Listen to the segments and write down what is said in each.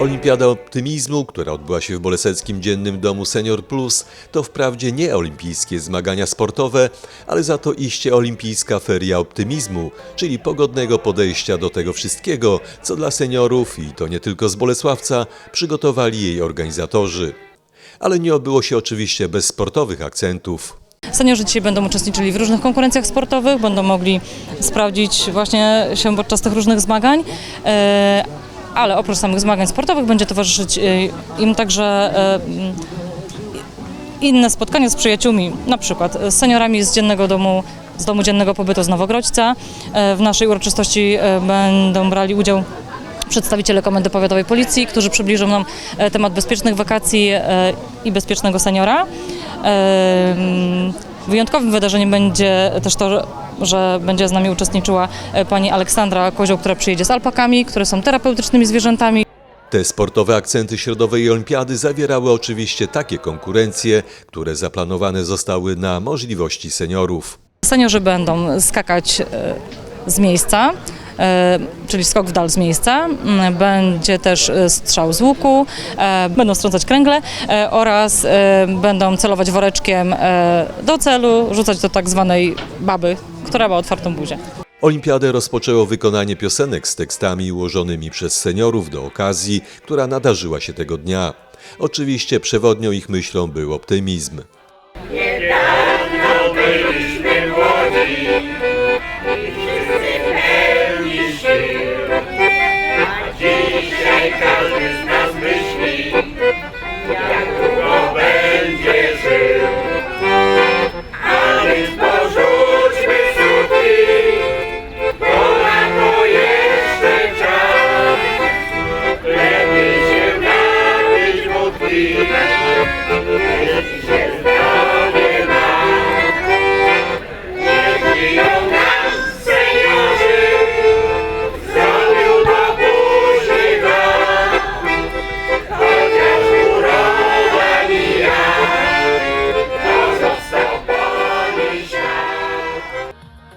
Olimpiada Optymizmu, która odbyła się w Boleseckim Dziennym Domu Senior Plus, to wprawdzie nie olimpijskie zmagania sportowe, ale za to iście olimpijska feria optymizmu, czyli pogodnego podejścia do tego wszystkiego, co dla seniorów, i to nie tylko z Bolesławca, przygotowali jej organizatorzy. Ale nie obyło się oczywiście bez sportowych akcentów. Seniorzy dzisiaj będą uczestniczyli w różnych konkurencjach sportowych, będą mogli sprawdzić właśnie się podczas tych różnych zmagań. Ale oprócz samych zmagań sportowych będzie towarzyszyć e, im także m, inne spotkania z przyjaciółmi, na przykład z seniorami z dziennego domu, z domu dziennego pobytu z Nowogrodźca. E, W naszej uroczystości będą brali udział przedstawiciele Komendy Powiatowej Policji, którzy przybliżą nam temat bezpiecznych wakacji i bezpiecznego seniora. Wyjątkowym wydarzeniem będzie też to, że będzie z nami uczestniczyła e, pani Aleksandra Kozioł, która przyjedzie z alpakami, które są terapeutycznymi zwierzętami. Te sportowe akcenty Środowej Olimpiady zawierały oczywiście takie konkurencje, które zaplanowane zostały na możliwości seniorów. Seniorzy będą skakać e, z miejsca, czyli skok w dal z miejsca. Będzie też e, strzał z łuku, e, będą strącać kręgle e, oraz e, będą celować woreczkiem e, do celu, rzucać do tak zwanej baby, która ma otwartą buzię. Olimpiadę rozpoczęło wykonanie piosenek z tekstami ułożonymi przez seniorów do okazji, która nadarzyła się tego dnia. Oczywiście przewodnią ich myślą był optymizm.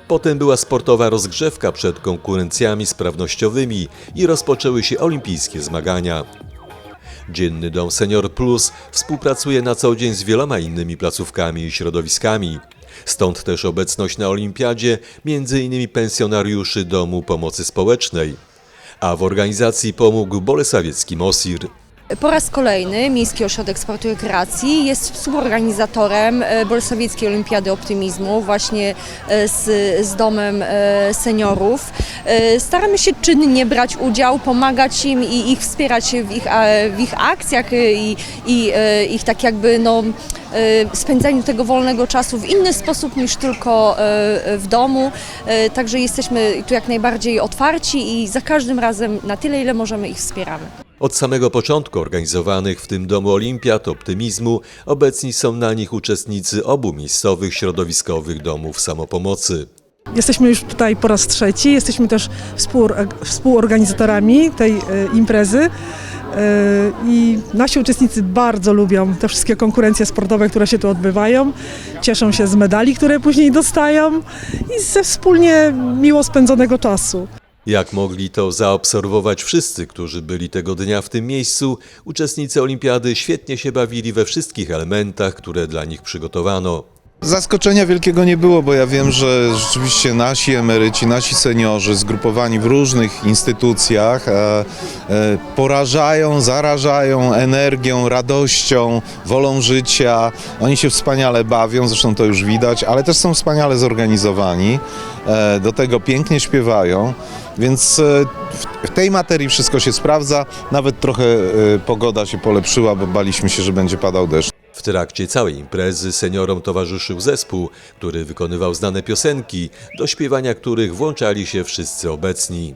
Potem była sportowa rozgrzewka przed konkurencjami sprawnościowymi i rozpoczęły się olimpijskie zmagania. Dzienny Dom Senior Plus współpracuje na co dzień z wieloma innymi placówkami i środowiskami. Stąd też obecność na olimpiadzie m.in. pensjonariuszy Domu Pomocy Społecznej. A w organizacji pomógł Bolesławiecki MOSIR. Po raz kolejny Miejski Ośrodek Sportu i Rekreacji jest współorganizatorem e, Bolesławieckiej Olimpiady Optymizmu właśnie e, z, z Domem e, Seniorów. Staramy się czynnie brać udział, pomagać im i ich wspierać w ich, w ich akcjach i, i ich tak jakby no, spędzaniu tego wolnego czasu w inny sposób niż tylko e, w domu. E, Także jesteśmy tu jak najbardziej otwarci i za każdym razem na tyle, ile możemy ich wspieramy. Od samego początku organizowanych w tym domu olimpiad optymizmu obecni są na nich uczestnicy obu miejscowych środowiskowych domów samopomocy. Jesteśmy już tutaj po raz trzeci, jesteśmy też współor- współorganizatorami tej imprezy i nasi uczestnicy bardzo lubią te wszystkie konkurencje sportowe, które się tu odbywają. Cieszą się z medali, które później dostają i ze wspólnie miło spędzonego czasu. Jak mogli to zaobserwować wszyscy, którzy byli tego dnia w tym miejscu, uczestnicy olimpiady świetnie się bawili we wszystkich elementach, które dla nich przygotowano. Zaskoczenia wielkiego nie było, bo ja wiem, że rzeczywiście nasi emeryci, nasi seniorzy zgrupowani w różnych instytucjach e, e, porażają, zarażają energią, radością, wolą życia. Oni się wspaniale bawią, zresztą to już widać, ale też są wspaniale zorganizowani. E, do tego pięknie śpiewają, więc e, w, tej materii wszystko się sprawdza. Nawet trochę e, pogoda się polepszyła, bo baliśmy się, że będzie padał deszcz. Trakcie całej imprezy seniorom towarzyszył zespół, który wykonywał znane piosenki, do śpiewania których włączali się wszyscy obecni.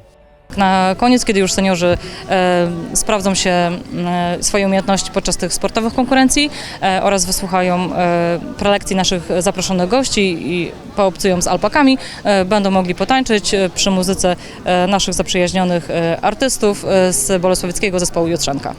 Na koniec, kiedy już seniorzy e, sprawdzą się e, swoje umiejętności podczas tych sportowych konkurencji e, oraz wysłuchają e, prelekcji naszych zaproszonych gości i poobcują z alpakami, e, będą mogli potańczyć e, przy muzyce e, naszych zaprzyjaźnionych e, artystów e, z Bolesławieckiego Zespołu Jutrzenka.